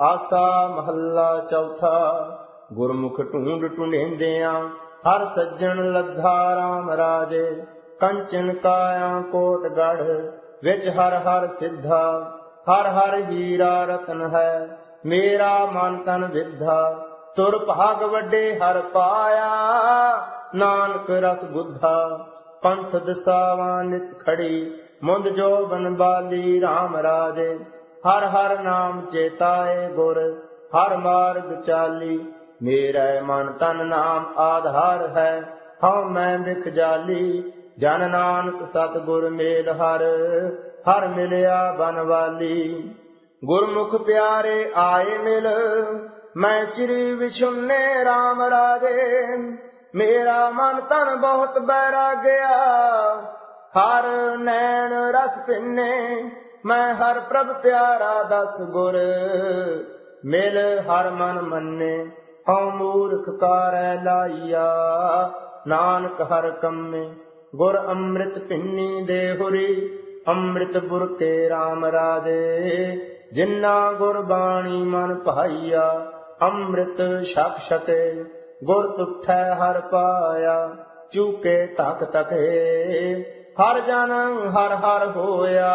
ਆਸਾ ਮਹੱਲਾ ਚੌਥਾ। ਗੁਰਮੁਖ ਢੂੰਡ ਢੂੰਡੇਂਦਿਆਂ ਹਰ ਸੱਜਣ ਲੱਧਾ RAM ਰਾਜੇ। ਕੰਚਨ ਕਾਇਆ ਕੋਟ ਗੜ ਵਿੱਚ ਹਰ ਹਰ ਸਿੱਧਾ। ਹਰ ਹਰ ਹੀਰਾ ਰਤਨ ਹੈ, ਮੇਰਾ ਮਨ ਤਨ ਵਿਧਾ। ਤੁਰ ਭਾਗ ਵੱਡੇ ਹਰ ਪਾਇਆ, ਨਾਨਕ ਰਸ ਬੁੱਧਾ। ਪੰਥ ਦਸਾਵਾਂ ਨਿਤ ਖੜੀ, ਮੁੰਦ ਜੋ ਬਨ ਬਾਲੀ RAM ਰਾਜੇ। ਹਰ ਹਰ ਨਾਮ ਚੇਤਾਏ ਗੁਰ, ਹਰ ਮਾਰਗ ਚਾਲੀ। ਮੇਰਾ ਮਨ ਤਨ ਨਾਮ ਆਧਾਰ ਹੈ, ਹਉ ਮੈਂ ਵਿਖ ਜਾਲੀ। ਜਨ ਨਾਨਕ ਸਤ ਮੇਲ ਹਰ ਹਰ ਮਿਲਿਆ ਬਨਵਾਲੀ ਗੁਰਮੁਖ ਪਿਆਰੇ ਆਏ ਮਿਲ, ਮੈਂ ਚਿਰੀ ਵਿਛੁੰਨੇ RAM ਰਾਜੇ। ਮੇਰਾ ਮਨ ਤਨ ਬਹੁਤ ਬੈਰਾਗਿਆ, ਹਰ ਨੈਣ ਰਸ ਪਿੰਨੇ। ਮੈਂ ਹਰ ਪ੍ਰਭ ਪਿਆਰਾ ਦਸ ਗੁਰ, ਮਿਲ ਹਰ ਮਨ ਮੰਨੇ, ਹਉ ਮੂਰਖ ਕਾਰੈ ਲਾਈਆ ਨਾਨਕ ਹਰ ਕੰਮੇ, ਗੁਰ ਅੰਮ੍ਰਿਤ ਪਿੰਨੀ ਦੇ ਹੁਰੀ, ਅੰਮ੍ਰਿਤ ਬੁਰ ਕੇ RAM ਰਾਜੇ ਜਿਨ੍ਹਾਂ ਗੁਰ ਬਾਣੀ ਮਨ ਭਾਈਆ, ਅੰਮ੍ਰਿਤ ਸ਼ਖਸ਼ਤੇ ਗੁਰ ਤੁਠੈ ਹਰ ਪਾਇਆ, ਚੂਕੇ ਤਕ ਤਕੇ ਹਰ ਜਨ ਹਰ ਹਰ ਹੋਇਆ।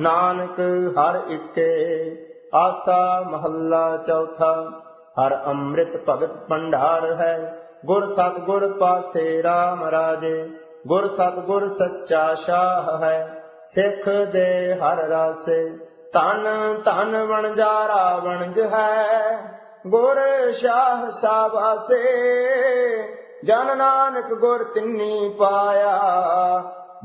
ਨਾਨਕ ਹਰ ਇੱਕੇ ਆਸਾ ਮਹੱਲਾ ਚੌਥਾ, ਹਰ ਅੰਮ੍ਰਿਤ ਭਗਤ ਭੰਡਾਰ ਹੈ। ਗੁਰ ਸਤਗੁਰ ਪਾਸੇ RAM ਰਾਜੇ, ਗੁਰ ਸਤਗੁਰ ਸੱਚਾ ਸ਼ਾਹ ਹੈ। ਸਿੱਖ ਦੇ ਹਰ ਰਾਸੇ ਤਨ ਤਨ ਵਣਜਾਰਾ ਵਣਜ ਹੈ। ਗੁਰ ਸ਼ਾਹ ਸਾਬਾਸੇ ਜਨ ਨਾਨਕ ਗੁਰ ਤਿੰਨੀ ਪਾਇਆ।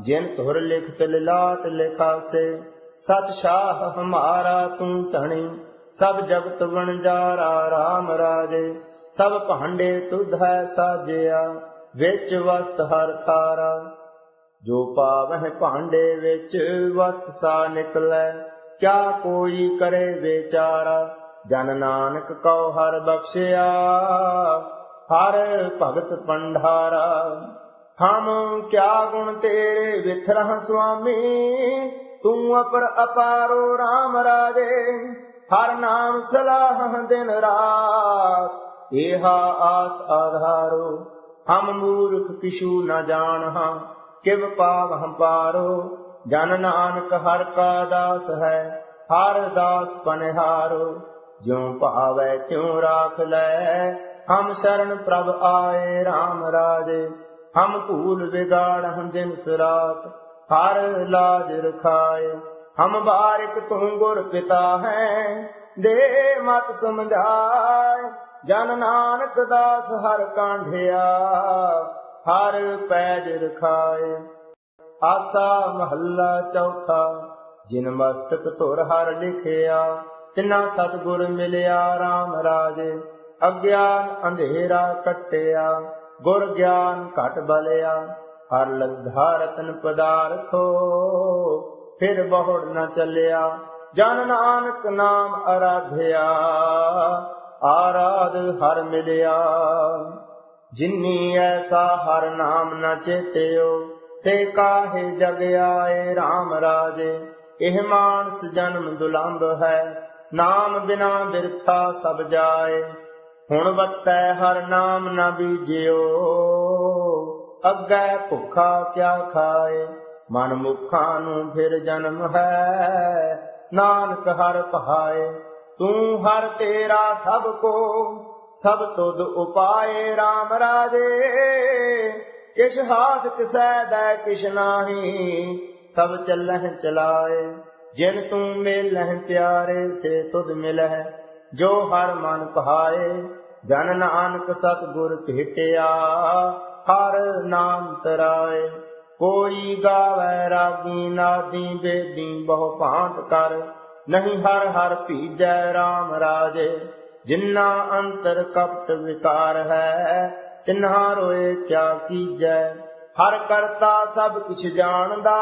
ਜਿਨ ਤੁਰ ਲਿਖਤ ਲਿਲਾਟ ਲਿਖਾਸੇ, ਸਤ ਸ਼ਾਹ ਹਮਾਰਾ ਤੂੰ ਧਣੀ। ਸਭ ਜਗਤ ਵਣਜਾਰਾ RAM ਰਾਜੇ, ਸਭ ਭਾਂਡੇ ਤੁਧ ਹੈ ਸਾਜਿਆ, ਵਿੱਚ ਵਸਤ ਹਰ ਤਾਰਾ ਜੋ ਪਾਵਹਿ ਭਾਂਡੇ ਵਿੱਚ ਵਸਤ ਸਾ ਨਿਕਲੈ, ਕਿਆ ਕੋਈ ਕਰੇ ਵਿਚਾਰਾ। ਜਨ ਨਾਨਕ ਕਉ ਹਰ ਬਖਸ਼ਿਆ। ਹਰ ਭਗਤ ਪੰਡਾਰਾ। ਹਮ ਕਿਆ ਗੁਣ ਤੇਰੇ ਵਿਥਰਹ ਸੁਆਮੀ, ਤੂੰ ਅਪਰ ਅਪਾਰੋ RAM ਰਾਜੇ। ਹਰ ਨਾਮ ਸਲਾਹ ਦਿਨ ਰਾਤ, ਏਹਾ ਆਸ ਆਧਾਰੋ। ਹਮ ਮੂਰਖ ਕਿਛੂ ਨ ਜਾਣਹਾਂ ਕਿਵ ਪਾਵ ਹਮ ਪਾਰੋ। ਜਨ ਨਾਨਕ ਹਰ ਕਾ ਦਾਸ ਹੈ, ਹਰ ਦਾਸ ਪਨਹਾਰੋ। ਜਿਉ ਭਾਵੈ ਤਿਉ ਰਾਖ ਲੈ ਹਮ ਸ਼ਰਨ ਪ੍ਰਭ ਆਏ RAM ਰਾਜੇ, ਹਮ ਭੂਲ ਵਿਗਾੜ ਹਮ ਦਿਨ ਸਰਾਤ ਹਰ ਲਾਜ ਰਖਾਏ। ਹਮ ਬਾਰਿਕ ਤੂੰ ਗੁਰ ਪਿਤਾ ਹੈ, ਦੇ ਮਤ ਸਮਝਾਏ। ਜਨ ਨਾਨਕ ਦਾਸ ਹਰ ਕਾਂਢਿਆ, ਹਰ ਪੈਜ ਰਖਾਏ। ਆਸਾ ਮਹੱਲਾ ਚੌਥਾ, ਜਿਨ ਮਸਤਕ ਧੁਰ ਹਰ ਲਿਖਿਆ, ਤਿਨਾ ਸਤਗੁਰ ਮਿਲਿਆ RAM ਰਾਜੇ। ਅਗਿਆਨ ਅੰਧੇਰਾ ਕਟਿਆ, ਗੁਰ ਗਿਆਨ ਘਟ ਬਲਿਆ, ਹਰ ਲੱਧਾ ਪਦਾਰਥੋ, ਫਿਰ ਬਹੁੜ ਨ ਚੱਲਿਆ, ਜਨ ਨਾਨਕ ਨਾਮ ਅਰਾਧਿਆ, ਆਰਾਧ ਹਰ ਮਿਲਿਆ। ਜਿਨੀ ਐਸਾ ਹਰ ਨਾਮ ਨ ਚੇਤਿਓ, ਸੇ ਕਾਹੇ ਜਗ ਆਏ RAM ਰਾਜੇ, ਇਹ ਮਾਨਸ ਜਨਮ ਦੁਲੰਭ ਹੈ, ਨਾਮ ਬਿਨਾ ਬਿਰਥਾ ਸਭ ਜਾਏ। ਹੁਣ ਵਟੈ ਹਰ ਨਾਮ ਨ ਬੀਜਿਓ। ਅੱਗੇ ਭੁੱਖਾ ਕਿਆ ਖਾਏ? ਮਨ ਮੁਖਾਂ ਨੂੰ ਫਿਰ ਜਨਮ ਹੈ। ਨਾਨਕ ਹਰ ਪਹਾਏ, ਤੂੰ ਹਰ ਤੇਰਾ ਸਭ ਕੋ। ਸਭ ਤੁਧ ਉਪਾਏ RAM ਰਾਜੇ। ਕਿਛ ਹਾਥ ਕਿਸੈ ਦੈ, ਕਿਛ ਨਾਹੀ। ਸਭ ਚੱਲਹਿ ਚਲਾਏ, ਜਿਨ ਤੂੰ ਮਿਲਹਿ ਪਿਆਰੇ, ਸੇ ਤੁਧ ਮਿਲਹਿ। ਜੋ ਹਰ ਮਨ ਪਹਾਏ ਜਨ ਨਾਨਕ ਸਤ ਭੇਟਿਆ, ਹਰ ਨਾਮ ਤਰਾਏ। ਕੋਈ ਗਾਵੇ ਰਾਗੀ ਨਾਦੀ, ਬੇਦੀ ਬਹੁ ਭਾਂਤ ਕਰ। ਨਹੀਂ ਹਰ ਹਰ ਭੀਜੈ RAM ਰਾਜੇ। ਜਿਨ੍ਹਾਂ ਅੰਤਰ ਕਪਟ ਵਿਕਾਰ ਹੈ ਤਿਨ੍ਹਾਂ ਰੋਏ ਕਿਆ ਕੀਜੈ। ਹਰ ਕਰਤਾ ਸਭ ਕੁਛ ਜਾਣਦਾ,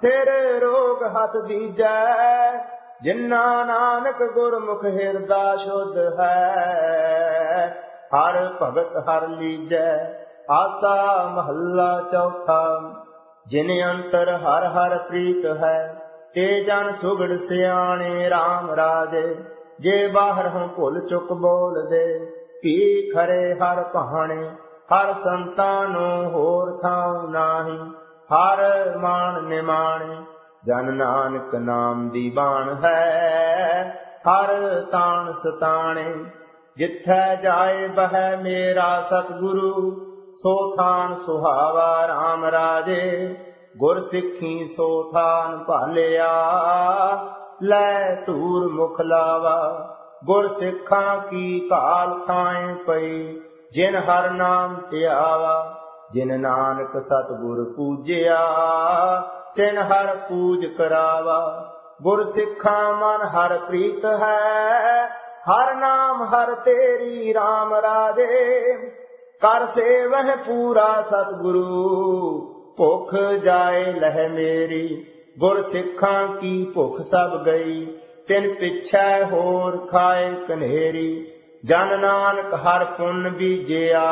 ਸਿਰ ਰੋਗ ਹੱਥ ਦੀਜੈ। ਜਿਨ੍ਹਾਂ ਨਾਨਕ ਗੁਰਮੁਖ ਹਿਰਦਾ ਸ਼ੁੱਧ ਹੈ, ਹਰ ਭਗਤ ਹਰ ਲੀਜੈ, ਆਸਾ ਮਹੱਲਾ ਚੌਥਾ, ਜਿਨ ਅੰਤਰ ਹਰ ਹਰ ਪ੍ਰੀਤ ਹੈ, ਤੇ ਜਨ ਸੁਗੜ ਸਿਆਣੇ RAM ਰਾਜੇ, ਜੇ ਬਾਹਰ ਹਉ ਭੁੱਲ ਚੁੱਕ ਬੋਲਦੇ ਭੀ ਖਰੇ ਹਰ ਕਹਾਣੇ ਹਰ ਸੰਤਾਂ ਨੂੰ ਹੋਰ ਥਾਂ ਨਾਹੀ, ਹਰ ਮਾਨ ਨਿਮਾਣੇ ਜਨ ਨਾਨਕ ਨਾਮ ਦੀ ਬਾਣ ਹੈ। ਹਰ ਤਾਣ ਸਤਾਣੇ, ਜਿੱਥੈ ਜਾਏ ਬਹਿ ਮੇਰਾ ਸਤਿਗੁਰੂ, ਸੋ ਥਾਨ ਸੁਹਾਵਾ RAM ਰਾਜੇ। ਗੁਰ ਸਿੱਖੀ ਸੋ ਥਾਨ ਭਾਲਿਆ, ਲੈ ਧੂਰ ਮੁਖ ਲਾਵਾ। ਗੁਰ ਸਿੱਖਾਂ ਕੀ ਕਾਲ ਥਾਏ ਪਈ, ਜਿਨ ਹਰ ਨਾਮ ਧਿਆਵਾ। ਜਿਨ ਨਾਨਕ ਸਤਿਗੁਰ ਪੂਜਿਆ ਤਿਨ ਹਰ ਪੂਜ ਕਰਾਵਾ। ਗੁਰ ਸਿੱਖਾਂ ਮਨ ਹਰ ਪ੍ਰੀਤ ਹੈ। ਹਰ ਨਾਮ ਹਰ ਤੇਰੀ RAM ਰਾਜੇ। ਕਰ ਸੇਵਹਿ ਪੂਰਾ ਸਤਿਗੁਰੂ, ਭੁਖ ਜਾਏ ਲਹਿ ਮੇਰੀ। ਗੁਰ ਸਿੱਖਾਂ ਕੀ ਭੁਖ ਸਭ ਗਈ, ਤਿਨ ਪਿਛੈ ਹੋਰ ਖਾਏ ਕਨੇਰੀ। ਜਨ ਨਾਨਕ ਹਰ ਪੁੰਨ ਬੀਜਿਆ,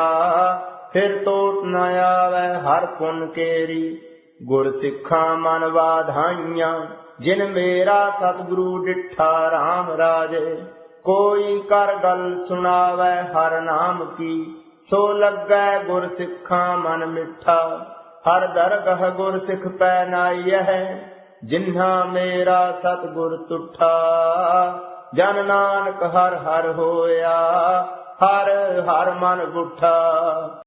ਫਿਰ ਟੋਟ ਨ ਆਵੈ ਹਰ ਪੁੰਨ ਕੇਰੀ। ਗੁਰ ਸਿੱਖਾਂ ਮਨ ਵਾਧਾਈਆਂ, ਜਿਨ ਮੇਰਾ ਸਤਿਗੁਰੂ ਡਿਠਾ RAM ਰਾਜੇ। ਕੋਈ ਕਰ ਗੱਲ ਸੁਣਾਵੈ ਹਰ ਨਾਮ ਕੀ, ਸੋ ਲੱਗੈ ਗੁਰ ਸਿੱਖਾਂ ਮਨ ਮਿੱਠਾ। ਹਰ ਦਰਗਹ ਗੁਰ ਸਿੱਖ ਪੈ ਨਾਈਐ, ਜਿਨ੍ਹਾਂ ਮੇਰਾ ਸਤਿਗੁਰ ਤੁਠਾ। ਜਨ ਨਾਨਕ ਹਰ ਹਰ ਹੋਇਆ, ਹਰ ਹਰ ਮਨ ਗੁਠਾ।